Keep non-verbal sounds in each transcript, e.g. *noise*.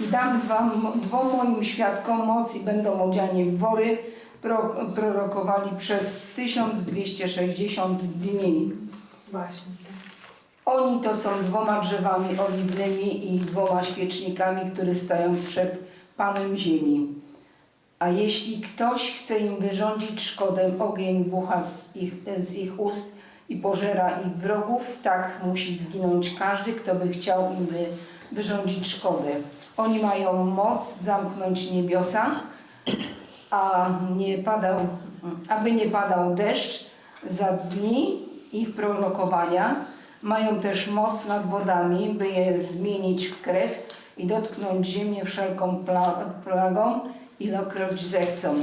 I dam dwom, dwom moim świadkom moc i będą odziani w wory, pro, prorokowali przez 1260 dni. Właśnie. Oni to są dwoma drzewami oliwnymi i dwoma świecznikami, które stoją przed Panem Ziemi. A jeśli ktoś chce im wyrządzić szkodę, ogień bucha z ich, z ich ust i pożera ich wrogów, tak musi zginąć każdy, kto by chciał im wy, wyrządzić szkodę. Oni mają moc zamknąć niebiosa, a nie padał, aby nie padał deszcz za dni ich prorokowania. Mają też moc nad wodami, by je zmienić w krew i dotknąć ziemię wszelką pla plagą, ilokroć zechcą.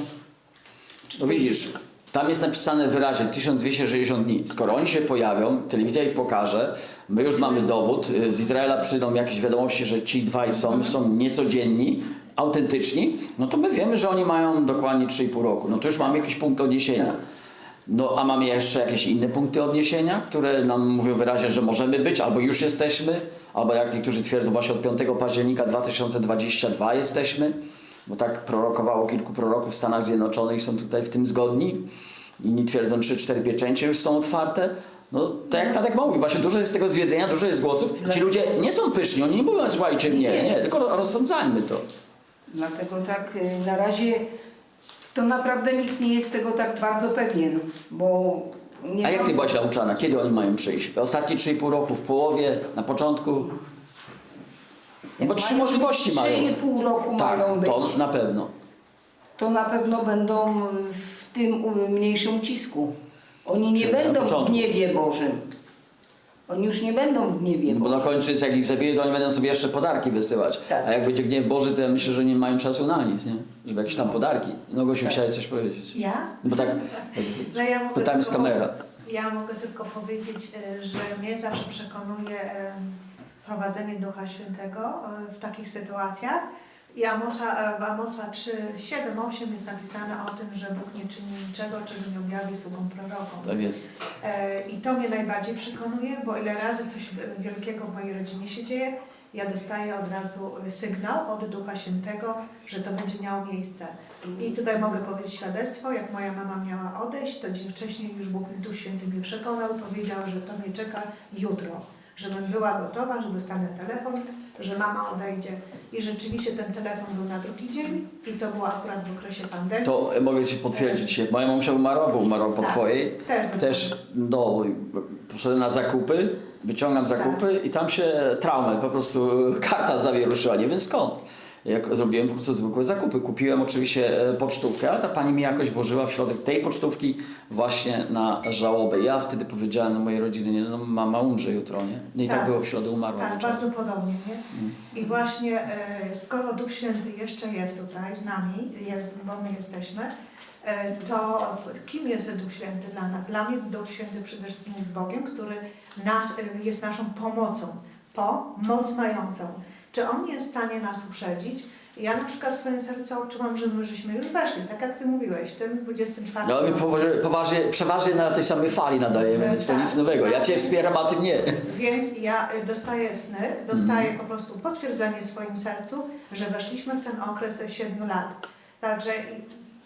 No widzisz, tam jest napisane wyraźnie 1260 dni. Skoro oni się pojawią, telewizja ich pokaże, my już mamy dowód, y, z Izraela przyjdą jakieś wiadomości, że ci dwaj są, są niecodzienni, autentyczni, no to my wiemy, że oni mają dokładnie 3,5 roku. No to już mamy jakiś punkt odniesienia. No a mamy jeszcze jakieś inne punkty odniesienia, które nam mówią wyraźnie, że możemy być, albo już jesteśmy, albo jak niektórzy twierdzą, właśnie od 5 października 2022 jesteśmy, bo tak prorokowało kilku proroków w Stanach Zjednoczonych są tutaj w tym zgodni. Inni twierdzą, 3-4 pieczęcie już są otwarte. No tak jak Tadek mówi, właśnie dużo jest tego zwiedzenia, dużo jest głosów. Ci ludzie nie są pyszni, oni nie mówią, słuchajcie mnie, nie, tylko rozsądzajmy to. Dlatego tak y, na razie to naprawdę nikt nie jest tego tak bardzo pewien, bo nie A jak mam- ty byłaś nauczana? Kiedy oni mają przyjść? Ostatnie 3,5 roku, w połowie, na początku? No bo trzy mają możliwości być mają. 3,5 roku Tak, mają być. to na pewno. to na pewno będą w tym u- mniejszym ucisku. Oni nie Czyli na będą w początku. gniewie Bożym. Oni już nie będą w gniewie No bo na końcu jest, jak ich zabiję, to oni będą sobie jeszcze podarki wysyłać. Tak. A jak będzie gniew Boży, to ja myślę, że nie mają czasu na nic, nie? Żeby jakieś tam podarki. No Gosiu, Tak. chciałeś coś powiedzieć. Ja? No bo tak, *laughs* No ja mogę tylko- kamera. Ja mogę tylko powiedzieć, e, że mnie zawsze przekonuje prowadzenie Ducha Świętego e, w takich sytuacjach. I Amosa, e, w Amosa 3, 7, 8 jest napisane o tym, że Bóg nie czyni niczego, czego nie objawi sługom prorokom. Tak jest. E, I to mnie najbardziej przekonuje, bo ile razy coś wielkiego w mojej rodzinie się dzieje, ja dostaję od razu sygnał od Ducha Świętego, że to będzie miało miejsce. I tutaj mogę powiedzieć świadectwo, jak moja mama miała odejść, to dzień wcześniej już Bóg Duch Święty mnie przekonał, powiedział, że to mnie czeka jutro, żebym była gotowa, że dostanę telefon, że mama odejdzie. I rzeczywiście ten telefon był na drugi dzień i to było akurat w okresie pandemii. To e, mogę Ci potwierdzić. Moja mamusia umarła, bo umarła po Tak. Twojej. Też, Też no, poszedłem na zakupy, wyciągam zakupy i tam się traumę, po prostu karta zawieruszyła, nie wiem skąd. Jak zrobiłem po prostu zwykłe zakupy. Kupiłem oczywiście e, pocztówkę, ale ta pani mi jakoś włożyła w środek tej pocztówki właśnie na żałobę. Ja wtedy powiedziałem do mojej rodziny, nie, no mama umrze jutro, nie? No i tak, Tak. było w środę umarła. Tak, wieczorem. bardzo podobnie, nie? Mm. I właśnie e, skoro Duch Święty jeszcze jest tutaj z nami, jest, bo my jesteśmy, e, to kim jest Duch Święty dla nas? Dla mnie Duch Święty przede wszystkim jest Bogiem, który nas, jest naszą pomocą, pomoc mającą. Czy On jest w stanie nas uprzedzić? Ja na przykład w swoim sercu odczułam, że my żeśmy już weszli, tak jak Ty mówiłeś, w tym 24 No my poważnie, poważnie, przeważnie na tej samej fali nadajemy, więc to Tak. nic nowego. Ja Cię wspieram, a Ty nie. Więc ja y, dostaję sny, dostaję po prostu potwierdzenie w swoim sercu, że weszliśmy w ten okres 7 lat. Także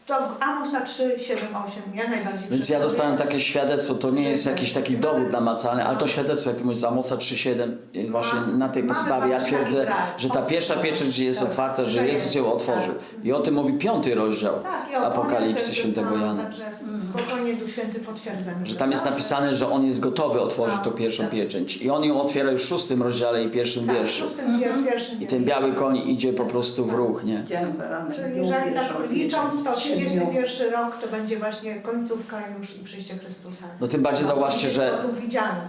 to Amosa 3, 7, 8 ja najbardziej Więc ja dostałem takie świadectwo, to nie jest jakiś taki dowód namacalny, ale to świadectwo, jak ty mówisz, z Amosa 3,7, i właśnie na tej Mamy podstawie ja twierdzę, Izrael. że ta pierwsza pieczęć jest Tak. otwarta, że Że Jezus jest. ją otworzy. Tak. I o tym mówi piąty rozdział Tak, i o- Apokalipsy też świętego Jana. Także spokojnie Duch Święty potwierdza mi, Że tam jest tak, napisane, że On jest gotowy otworzyć tą pierwszą Tak. pieczęć. I On ją otwiera już w szóstym rozdziale i pierwszym tak, w wierszu. szóstym, pier- pierwszym I ten biały koń idzie po prostu w ruch, nie? Widziałem Czyli jeżeli tak licząc to siedmiu. 31 rok, to będzie właśnie końcówka już i przyjście Chrystusa. No tym bardziej zauważcie, W że.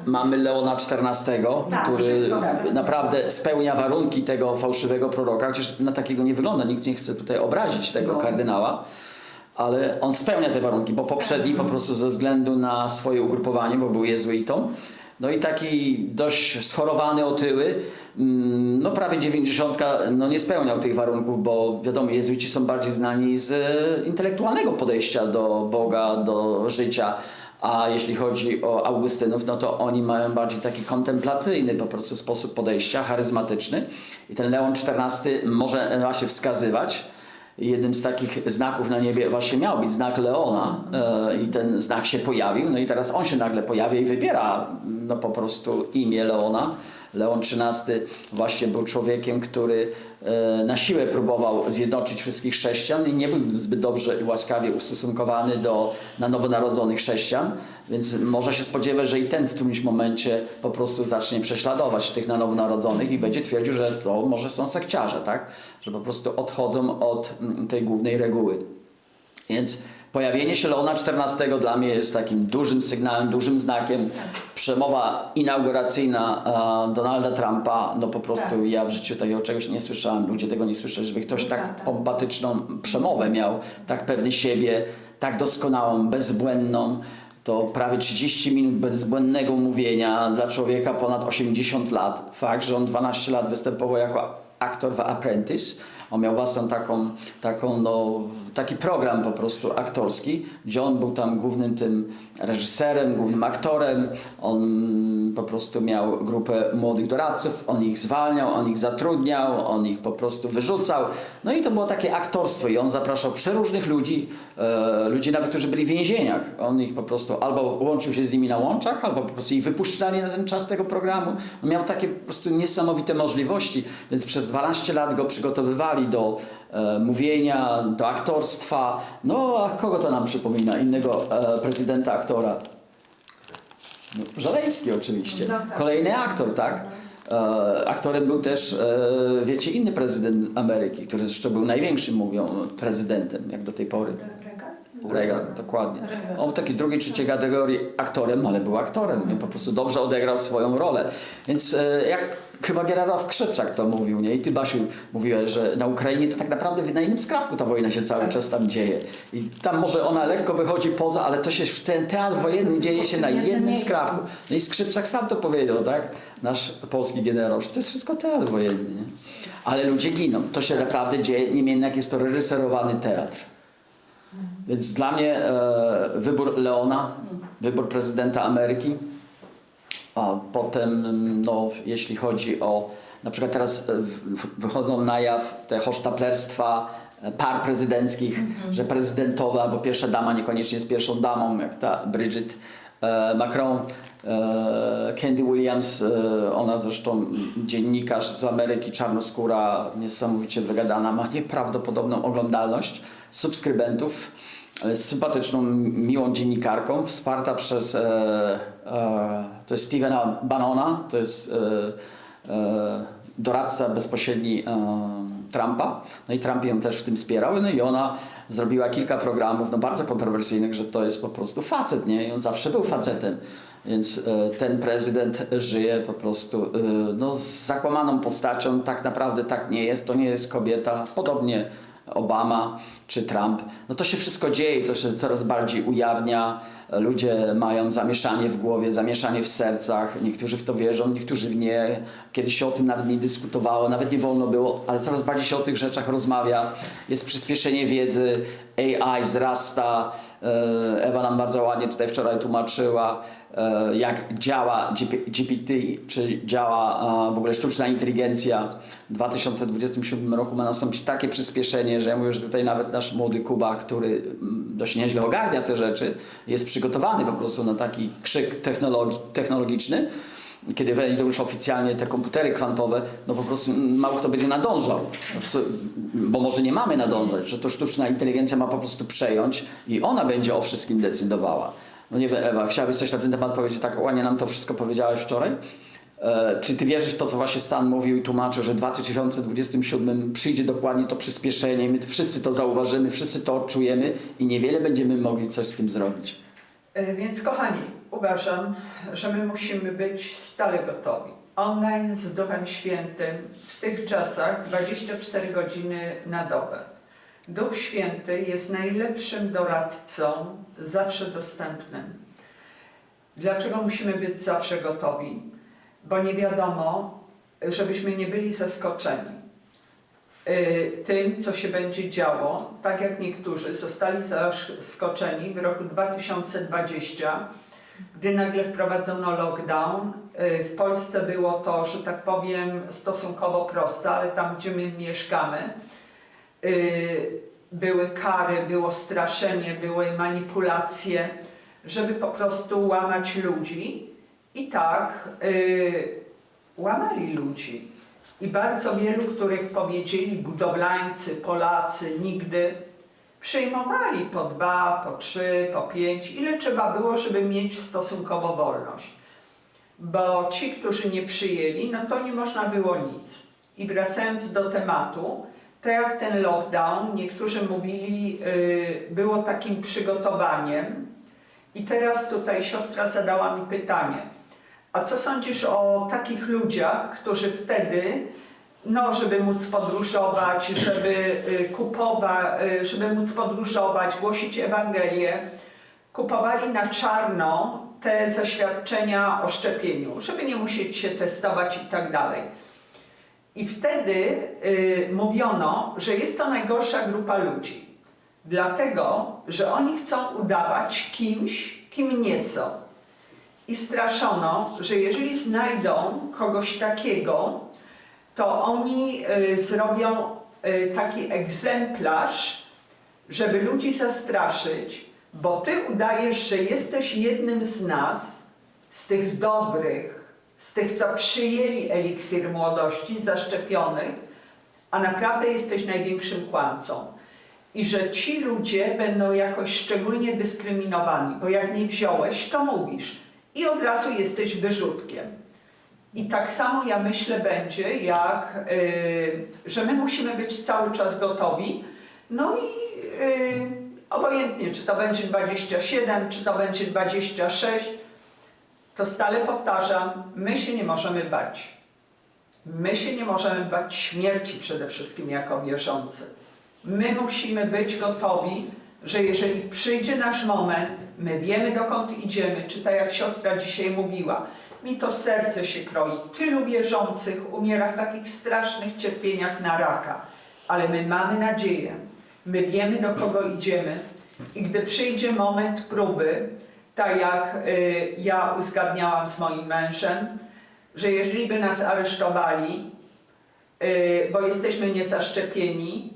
Mamy Leona XIV, Tak, który naprawdę spełnia warunki tego fałszywego proroka, chociaż na takiego nie wygląda, nikt nie chce tutaj obrazić tego No. kardynała, ale on spełnia te warunki, bo poprzedni po prostu ze względu na swoje ugrupowanie, bo był jezuitą, no i taki dość schorowany, otyły, mm, no prawie 90 no nie spełniał tych warunków, bo wiadomo, jezuici są bardziej znani z e, intelektualnego podejścia do Boga, do życia, A jeśli chodzi o Augustynów, no to oni mają bardziej taki kontemplacyjny po prostu sposób podejścia, charyzmatyczny. I ten Leon XIV może właśnie wskazywać. Jednym z takich znaków na niebie właśnie miał być znak Leona e, i ten znak się pojawił. No i teraz on się nagle pojawia i wybiera no po prostu imię Leona. Leon XIII właśnie był człowiekiem, który e, na siłę próbował zjednoczyć wszystkich chrześcijan i nie był zbyt dobrze i łaskawie ustosunkowany do na nowonarodzonych chrześcijan, więc można się spodziewać, że i ten w którymś momencie po prostu zacznie prześladować tych na nowonarodzonych i będzie twierdził, że to może są sekciarze, tak? Że po prostu odchodzą od mm, tej głównej reguły. Więc pojawienie się Leona XIV dla mnie jest takim dużym sygnałem, dużym znakiem. Przemowa inauguracyjna Donalda Trumpa, no po prostu Tak. ja w życiu takiego czegoś nie słyszałem, ludzie tego nie słyszeli, żeby ktoś tak pompatyczną przemowę miał, tak pewny siebie, tak doskonałą, bezbłędną. To prawie 30 minut bezbłędnego mówienia dla człowieka ponad 80 lat. Fakt, że on 12 lat występował jako aktor w Apprentice. On miał własną taką, taką no, taki program po prostu aktorski, gdzie on był tam głównym tym reżyserem, głównym aktorem. On po prostu miał grupę młodych doradców, on ich zwalniał, on ich zatrudniał, on ich po prostu wyrzucał. No i to było takie aktorstwo i on zapraszał przeróżnych ludzi, e, ludzi nawet, którzy byli w więzieniach. On ich po prostu albo łączył się z nimi na łączach, albo po prostu ich wypuszczali na ten czas tego programu. On miał takie po prostu niesamowite możliwości, więc przez 12 lat go przygotowywali do e, mówienia, do aktorstwa. No a kogo to nam przypomina? Innego e, prezydenta, aktora? No, Żeleński oczywiście. No tak. Kolejny aktor, tak? E, aktorem był też, e, wiecie, inny prezydent Ameryki, który zresztą był największym, mówią, prezydentem, jak do tej pory. Reagan? Dokładnie. On był taki drugiej, trzeciej kategorii aktorem, ale był aktorem i po prostu dobrze odegrał swoją rolę. Więc e, jak chyba Gerard Skrzypczak to mówił, nie? I ty Basiu mówiłeś, że na Ukrainie to tak naprawdę na innym skrawku ta wojna się cały czas tam dzieje. I tam może ona lekko wychodzi poza, ale to się w ten teatr wojenny dzieje się na jednym skrawku. No i Skrzypczak sam to powiedział, tak? Nasz polski generał, że to jest wszystko teatr wojenny, nie? Ale ludzie giną. To się naprawdę dzieje, niemniej jednak jest to reżyserowany teatr. Więc dla mnie e, wybór Leona, wybór prezydenta Ameryki, a potem, no, jeśli chodzi o, na przykład teraz e, wychodzą na jaw te hosztaplerstwa e, par prezydenckich, że prezydentowa albo pierwsza dama niekoniecznie jest pierwszą damą, jak ta Bridget Macron, e, Candy Williams, e, ona zresztą dziennikarz z Ameryki, czarnoskóra, niesamowicie wygadana, ma nieprawdopodobną oglądalność subskrybentów, e, z sympatyczną, miłą dziennikarką, wsparta przez, e, e, to jest Stevena Bannona, to jest e, e, doradca bezpośredni e, Trumpa, no i Trump ją też w tym wspierał, no i ona zrobiła kilka programów, no bardzo kontrowersyjnych, że to jest po prostu facet, nie? I on zawsze był facetem. Więc e, ten prezydent żyje po prostu e, no, z zakłamaną postacią, tak naprawdę tak nie jest, to nie jest kobieta, podobnie Obama czy Trump, no to się wszystko dzieje, to się coraz bardziej ujawnia. Ludzie mają zamieszanie w głowie, zamieszanie w sercach. Niektórzy w to wierzą, niektórzy w nie. Kiedyś się o tym nawet nie dyskutowało, nawet nie wolno było, ale coraz bardziej się o tych rzeczach rozmawia. Jest przyspieszenie wiedzy, AI wzrasta. E, Ewa nam bardzo ładnie tutaj wczoraj tłumaczyła, e, jak działa GP GPT, czy działa w ogóle sztuczna inteligencja. W 2027 roku ma nastąpić takie przyspieszenie, że ja mówię, że tutaj nawet nasz młody Kuba, który mm, dość nieźle ogarnia te rzeczy, jest przygotowany po prostu na taki krzyk technologi technologiczny. Kiedy wejdą już oficjalnie te komputery kwantowe, no po prostu mało kto będzie nadążał. Prostu, Bo może nie mamy nadążać, że to sztuczna inteligencja ma po prostu przejąć i ona będzie o wszystkim decydowała. No nie wiem, Ewa, chciałabyś coś na ten temat powiedzieć? Tak ładnie nam to wszystko powiedziałaś wczoraj. E, Czy ty wierzysz w to, co właśnie Stan mówił i tłumaczył, że w 2027 przyjdzie dokładnie to przyspieszenie, my wszyscy to zauważymy, wszyscy to odczujemy i niewiele będziemy mogli coś z tym zrobić? E, Więc kochani, uważam, że my musimy być stale gotowi. Online z Duchem Świętym w tych czasach 24 godziny na dobę. Duch Święty jest najlepszym doradcą, zawsze dostępnym. Dlaczego musimy być zawsze gotowi? Bo nie wiadomo, żebyśmy nie byli zaskoczeni. Y, tym, co się będzie działo, tak jak niektórzy zostali zaskoczeni w roku 2020, gdy nagle wprowadzono lockdown. Y, W Polsce było to, że tak powiem, stosunkowo proste, ale tam, gdzie my mieszkamy, y, były kary, było straszenie, były manipulacje, żeby po prostu łamać ludzi. I tak łamali ludzi. I bardzo wielu, których powiedzieli budowlańcy, Polacy, nigdy przyjmowali po dwa, po trzy, po pięć, ile trzeba było, żeby mieć stosunkowo wolność. Bo ci, którzy nie przyjęli, no to nie można było nic. I wracając do tematu, to jak ten lockdown, niektórzy mówili, y, było takim przygotowaniem. I teraz tutaj siostra zadała mi pytanie, a co sądzisz o takich ludziach, którzy wtedy, no, żeby móc podróżować, żeby y, kupować, y, żeby móc podróżować, głosić Ewangelię, kupowali na czarno te zaświadczenia o szczepieniu, żeby nie musieć się testować i tak dalej. I wtedy y, mówiono, że jest to najgorsza grupa ludzi, dlatego, że oni chcą udawać kimś, kim nie są. I straszono, że jeżeli znajdą kogoś takiego, to oni y, zrobią y, taki egzemplarz, żeby ludzi zastraszyć, bo ty udajesz, że jesteś jednym z nas, z tych dobrych, z tych, co przyjęli eliksir młodości, zaszczepionych, a naprawdę jesteś największym kłamcą. I że ci ludzie będą jakoś szczególnie dyskryminowani, bo jak nie wziąłeś, to mówisz i od razu jesteś wyrzutkiem. I tak samo ja myślę będzie, jak, y, że my musimy być cały czas gotowi. No i y, obojętnie, czy to będzie 27, czy to będzie 26, to stale powtarzam, my się nie możemy bać. My się nie możemy bać śmierci przede wszystkim jako wierzący. My musimy być gotowi, że jeżeli przyjdzie nasz moment, my wiemy dokąd idziemy, czy tak jak siostra dzisiaj mówiła, mi to serce się kroi. Tylu wierzących umiera w takich strasznych cierpieniach na raka, ale my mamy nadzieję, my wiemy do kogo idziemy i gdy przyjdzie moment próby, tak jak y, ja uzgadniałam z moim mężem, że jeżeli by nas aresztowali, y, bo jesteśmy niezaszczepieni,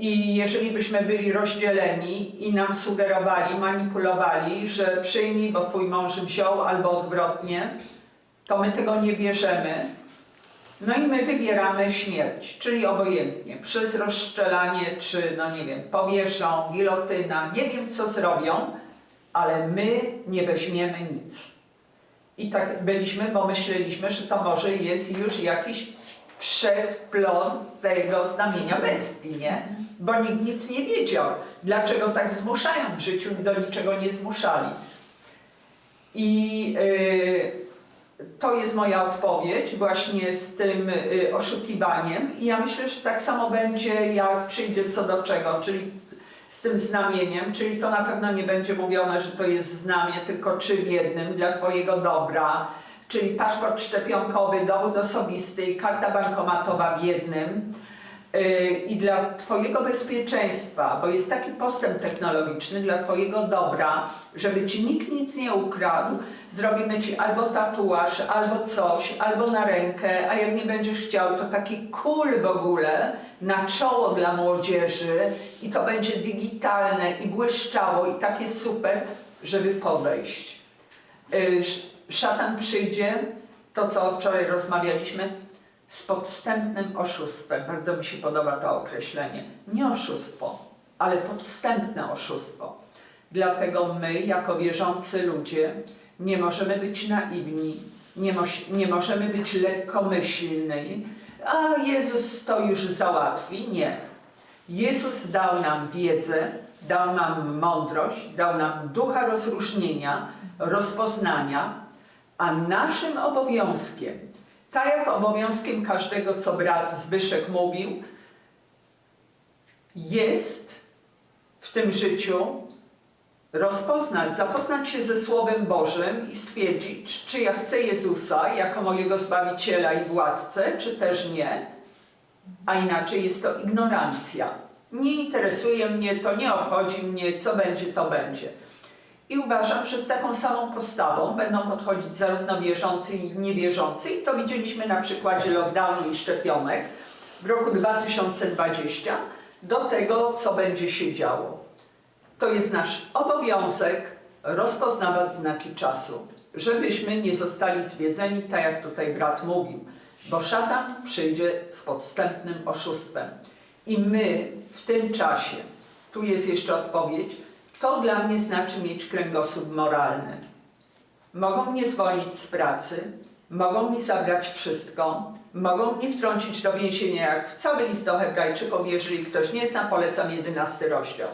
i jeżeli byśmy byli rozdzieleni i nam sugerowali, manipulowali, że przyjmij, bo twój mąż wziął, albo odwrotnie, to my tego nie bierzemy. No i my wybieramy śmierć, czyli obojętnie, przez rozszczelanie, czy no nie wiem, powieszą, gilotyna, nie wiem co zrobią, ale my nie weźmiemy nic. I tak byliśmy, bo myśleliśmy, że to może jest już jakiś przedplon tego znamienia bestii, nie? Bo nikt nic nie wiedział. Dlaczego tak zmuszają w życiu, do niczego nie zmuszali. I y, to jest moja odpowiedź właśnie z tym y, oszukiwaniem. I ja myślę, że tak samo będzie, jak przyjdzie co do czego, czyli z tym znamieniem, czyli to na pewno nie będzie mówione, że to jest znamie tylko w jednym dla Twojego dobra, czyli paszport szczepionkowy, dowód osobisty i karta bankomatowa w jednym. Yy, I dla Twojego bezpieczeństwa, bo jest taki postęp technologiczny dla Twojego dobra, żeby Ci nikt nic nie ukradł, zrobimy Ci albo tatuaż, albo coś, albo na rękę, a jak nie będziesz chciał, to taki kul w ogóle na czoło dla młodzieży i to będzie digitalne i błyszczało i takie super, żeby podejść. Sz- Szatan przyjdzie, to co wczoraj rozmawialiśmy, z podstępnym oszustwem. Bardzo mi się podoba to określenie. Nie oszustwo, ale podstępne oszustwo. Dlatego my, jako wierzący ludzie, nie możemy być naiwni, nie, moś- nie możemy być lekkomyślni. A Jezus to już załatwi. Nie. Jezus dał nam wiedzę, dał nam mądrość, dał nam ducha rozróżnienia, rozpoznania, a naszym obowiązkiem, tak jak obowiązkiem każdego, co brat Zbyszek mówił, jest w tym życiu rozpoznać, zapoznać się ze Słowem Bożym i stwierdzić, czy ja chcę Jezusa jako mojego Zbawiciela i Władcę, czy też nie. a inaczej jest to ignorancja. Nie interesuje mnie to, nie obchodzi mnie, co będzie, to będzie. I uważam, że z taką samą postawą będą podchodzić zarówno wierzący i niewierzący. I to widzieliśmy na przykładzie lockdownu i szczepionek w roku 2020 do tego, co będzie się działo. To jest nasz obowiązek rozpoznawać znaki czasu, żebyśmy nie zostali zwiedzeni, tak jak tutaj brat mówił, bo szatan przyjdzie z podstępnym oszustwem. I my w tym czasie, tu jest jeszcze odpowiedź, to dla mnie znaczy mieć kręgosłup moralny. Mogą mnie zwolnić z pracy, mogą mi zabrać wszystko, mogą mnie wtrącić do więzienia, jak cały list do Hebrajczyków, jeżeli ktoś nie zna, polecam 11 rozdział.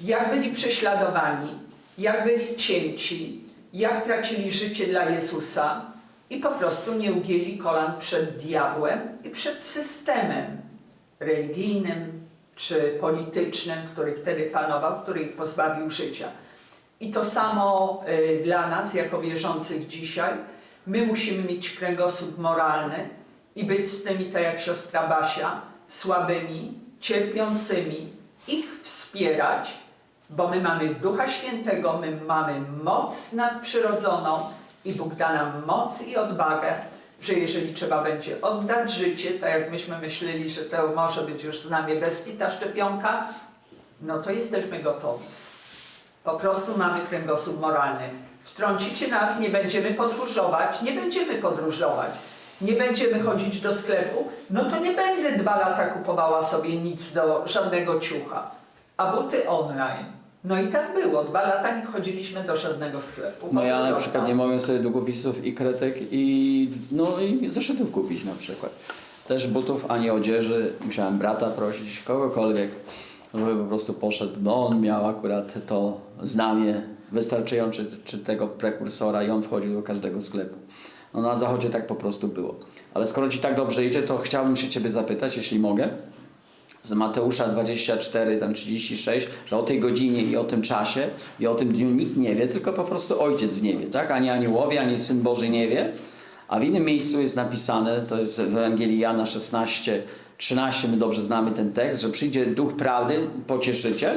Jak byli prześladowani, jak byli cięci, jak tracili życie dla Jezusa i po prostu nie ugięli kolan przed diabłem i przed systemem religijnym czy politycznym, który wtedy panował, który ich pozbawił życia. I to samo y, dla nas, jako wierzących dzisiaj. My musimy mieć kręgosłup moralny i być z tymi, tak jak siostra Basia, słabymi, cierpiącymi, ich wspierać, bo my mamy Ducha Świętego, my mamy moc nadprzyrodzoną i Bóg da nam moc i odwagę, że jeżeli trzeba będzie oddać życie, tak jak myśmy myśleli, że to może być już z nami bestii ta szczepionka, no to jesteśmy gotowi. Po prostu mamy kręgosłup moralny. Wtrącicie nas, nie będziemy podróżować, nie będziemy podróżować. Nie będziemy chodzić do sklepu, no to nie będę dwa lata kupowała sobie nic do żadnego ciucha. A buty online. No i tak było. Dwa lata nie chodziliśmy do żadnego sklepu. No ja na przykład nie mogłem sobie długopisów i kretek i no i zeszytów kupić na przykład. Też butów, ani odzieży. Musiałem brata prosić, kogokolwiek, żeby po prostu poszedł, bo on miał akurat to znamie wystarczające, czy, czy tego prekursora i on wchodził do każdego sklepu. No na zachodzie tak po prostu było. Ale skoro Ci tak dobrze idzie, to chciałbym się Ciebie zapytać, jeśli mogę, z Mateusza 24, tam 36, że o tej godzinie i o tym czasie i o tym dniu nikt nie wie, tylko po prostu Ojciec w niebie, tak? Ani aniołowie, ani Syn Boży nie wie. A w innym miejscu jest napisane, to jest w Ewangelii Jana 16, 13, my dobrze znamy ten tekst, że przyjdzie Duch Prawdy, pocieszyciel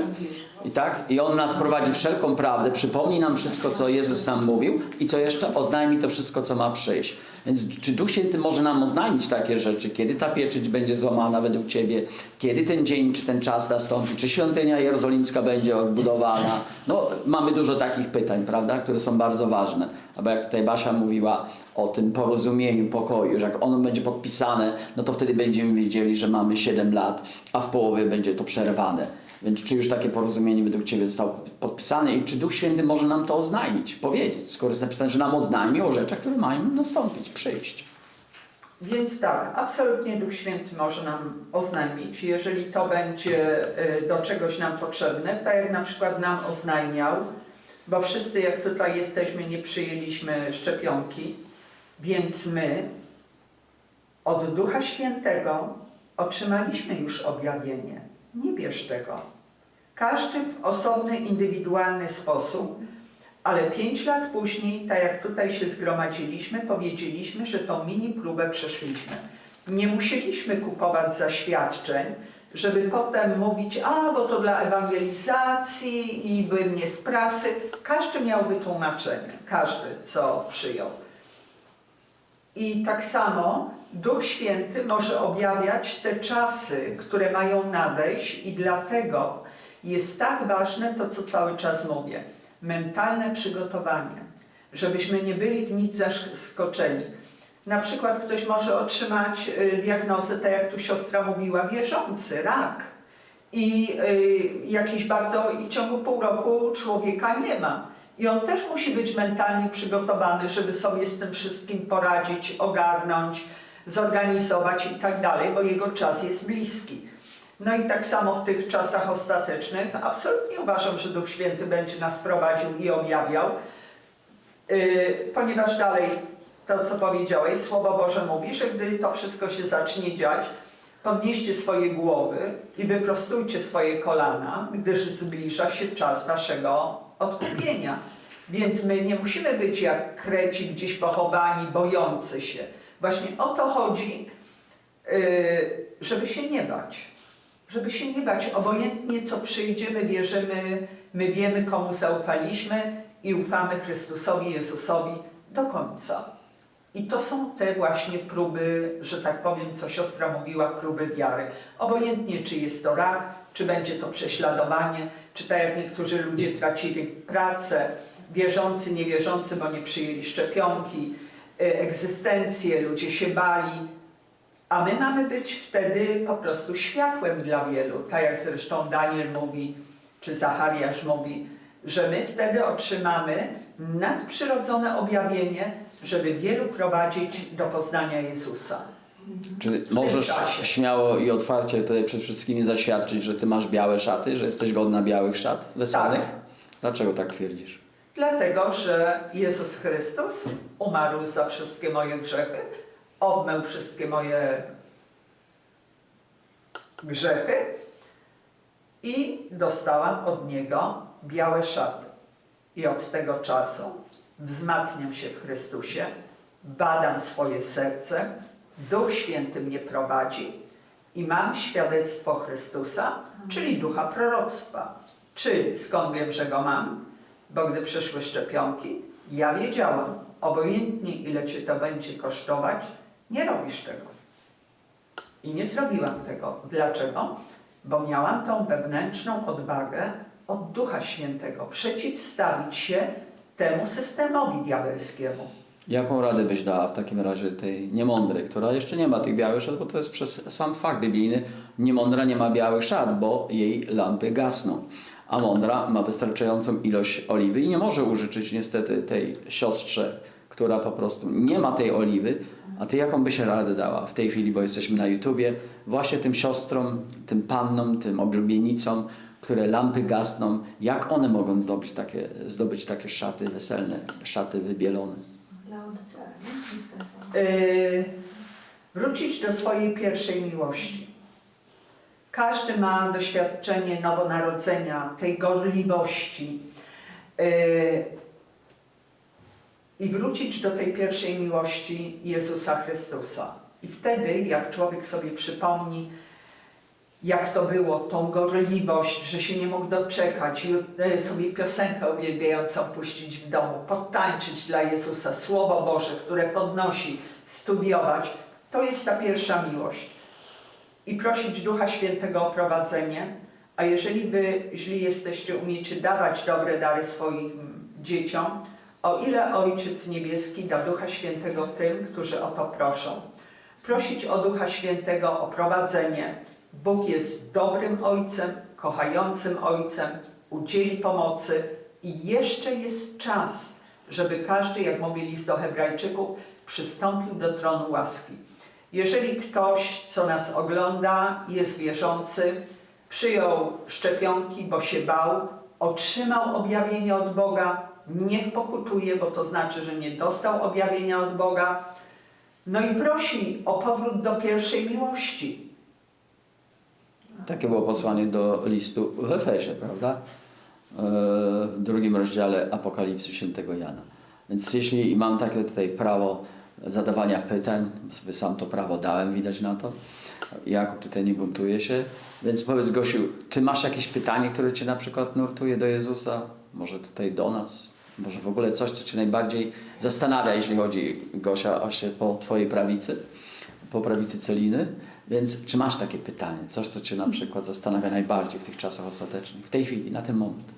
i tak, i On nas prowadzi wszelką prawdę, przypomni nam wszystko, co Jezus nam mówił i co jeszcze? Oznajmi to wszystko, co ma przyjść. Więc czy Duch Święty może nam oznajmić takie rzeczy? Kiedy ta pieczęć będzie złamana według Ciebie? Kiedy ten dzień, czy ten czas nastąpi? Czy świątynia jerozolimska będzie odbudowana? No, mamy dużo takich pytań, prawda, które są bardzo ważne. Albo jak tutaj Basia mówiła o tym porozumieniu, pokoju, że jak ono będzie podpisane, no to wtedy będziemy wiedzieli, że mamy 7 lat, a w połowie będzie to przerwane. Więc czy już takie porozumienie według Ciebie zostało podpisane i czy Duch Święty może nam to oznajmić, powiedzieć, skoro jest napisane, że nam oznajmi o rzeczach, które mają nastąpić, przyjść. Więc tak, absolutnie Duch Święty może nam oznajmić, jeżeli to będzie y, do czegoś nam potrzebne, tak jak na przykład nam oznajmiał, bo wszyscy jak tutaj jesteśmy nie przyjęliśmy szczepionki, więc my od Ducha Świętego otrzymaliśmy już objawienie. Nie bierz tego. Każdy w osobny, indywidualny sposób, ale pięć lat później, tak jak tutaj się zgromadziliśmy, powiedzieliśmy, że tą mini próbę przeszliśmy. Nie musieliśmy kupować zaświadczeń, żeby potem mówić, a bo to dla ewangelizacji i byłem nie z pracy. Każdy miał wytłumaczenie, każdy, co przyjął. I tak samo Duch Święty może objawiać te czasy, które mają nadejść, i dlatego jest tak ważne to, co cały czas mówię mentalne przygotowanie, żebyśmy nie byli w nic zaskoczeni. Na przykład ktoś może otrzymać y, diagnozę, tak jak tu siostra mówiła, wierzący, rak. I y, jakiś bardzo, i w ciągu pół roku człowieka nie ma. I on też musi być mentalnie przygotowany, żeby sobie z tym wszystkim poradzić, ogarnąć, zorganizować i tak dalej, bo jego czas jest bliski. No i tak samo w tych czasach ostatecznych absolutnie uważam, że Duch Święty będzie nas prowadził i objawiał, yy, ponieważ dalej to, co powiedziałeś, Słowo Boże mówi, że gdy to wszystko się zacznie dziać, podnieście swoje głowy i wyprostujcie swoje kolana, gdyż zbliża się czas waszego odkupienia. Więc my nie musimy być jak kreci gdzieś pochowani, bojący się. Właśnie o to chodzi, y, żeby się nie bać. Żeby się nie bać, obojętnie co przyjdzie, my wierzymy, my wiemy komu zaufaliśmy i ufamy Chrystusowi, Jezusowi do końca. I to są te właśnie próby, że tak powiem, co siostra mówiła, próby wiary. Obojętnie, czy jest to rak, czy będzie to prześladowanie, czy tak jak niektórzy ludzie tracili pracę, wierzący, niewierzący, bo nie przyjęli szczepionki, y, egzystencję, ludzie się bali. A my mamy być wtedy po prostu światłem dla wielu, tak jak zresztą Daniel mówi, czy Zachariasz mówi, że my wtedy otrzymamy nadprzyrodzone objawienie, żeby wielu prowadzić do poznania Jezusa. Czy możesz śmiało i otwarcie tutaj przed wszystkimi zaświadczyć, że ty masz białe szaty, że jesteś godna białych szat weselnych? Tak. Dlaczego tak twierdzisz? Dlatego, że Jezus Chrystus umarł za wszystkie moje grzechy, obmył wszystkie moje grzechy i dostałam od Niego białe szaty. I od tego czasu wzmacniam się w Chrystusie, badam swoje serce, Duch Święty mnie prowadzi i mam świadectwo Chrystusa, czyli ducha proroctwa. Czyli skąd wiem, że go mam? Bo gdy przyszły szczepionki, ja wiedziałam, obojętnie ile cię to będzie kosztować, nie robisz tego. I nie zrobiłam tego. Dlaczego? Bo miałam tą wewnętrzną odwagę od Ducha Świętego przeciwstawić się temu systemowi diabelskiemu. Jaką radę byś dała w takim razie tej niemądrej, która jeszcze nie ma tych białych szat, bo to jest przez sam fakt biblijny. Niemądra nie ma białych szat, bo jej lampy gasną. A mądra ma wystarczającą ilość oliwy i nie może użyczyć niestety tej siostrze, która po prostu nie ma tej oliwy. A ty jaką byś radę dała w tej chwili, bo jesteśmy na YouTubie, właśnie tym siostrom, tym pannom, tym oblubienicom, które lampy gasną, jak one mogą zdobyć takie, zdobyć takie szaty weselne, szaty wybielone? Yy, wrócić do swojej pierwszej miłości. Każdy ma doświadczenie nowonarodzenia, tej gorliwości. Yy, I wrócić do tej pierwszej miłości Jezusa Chrystusa. I wtedy, jak człowiek sobie przypomni, jak to było, tą gorliwość, że się nie mógł doczekać, e, sobie piosenkę uwielbiającą puścić w domu, podtańczyć dla Jezusa, Słowo Boże, które podnosi, studiować, to jest ta pierwsza miłość. I prosić Ducha Świętego o prowadzenie, a jeżeli wy źli jesteście, umiecie dawać dobre dary swoim dzieciom, o ile Ojciec Niebieski da Ducha Świętego tym, którzy o to proszą. Prosić o Ducha Świętego o prowadzenie, Bóg jest dobrym Ojcem, kochającym Ojcem, udzieli pomocy i jeszcze jest czas, żeby każdy, jak mówi list do Hebrajczyków, przystąpił do tronu łaski. Jeżeli ktoś, co nas ogląda, jest wierzący, przyjął szczepionki, bo się bał, otrzymał objawienie od Boga, niech pokutuje, bo to znaczy, że nie dostał objawienia od Boga, no i prosi o powrót do pierwszej miłości. Takie było posłanie do listu w Efezie, prawda? E, W drugim rozdziale Apokalipsy świętego Jana. Więc jeśli mam takie tutaj prawo zadawania pytań, sobie sam to prawo dałem, widać na to. Jakub tutaj nie buntuje się. Więc powiedz Gosiu, ty masz jakieś pytanie, które cię na przykład nurtuje do Jezusa? Może tutaj do nas? Może w ogóle coś, co cię najbardziej zastanawia, jeśli chodzi, Gosia, właśnie po twojej prawicy? po prawicy Celiny. Więc czy masz takie pytanie? Coś, co Cię na przykład zastanawia najbardziej w tych czasach ostatecznych, w tej chwili, na ten moment?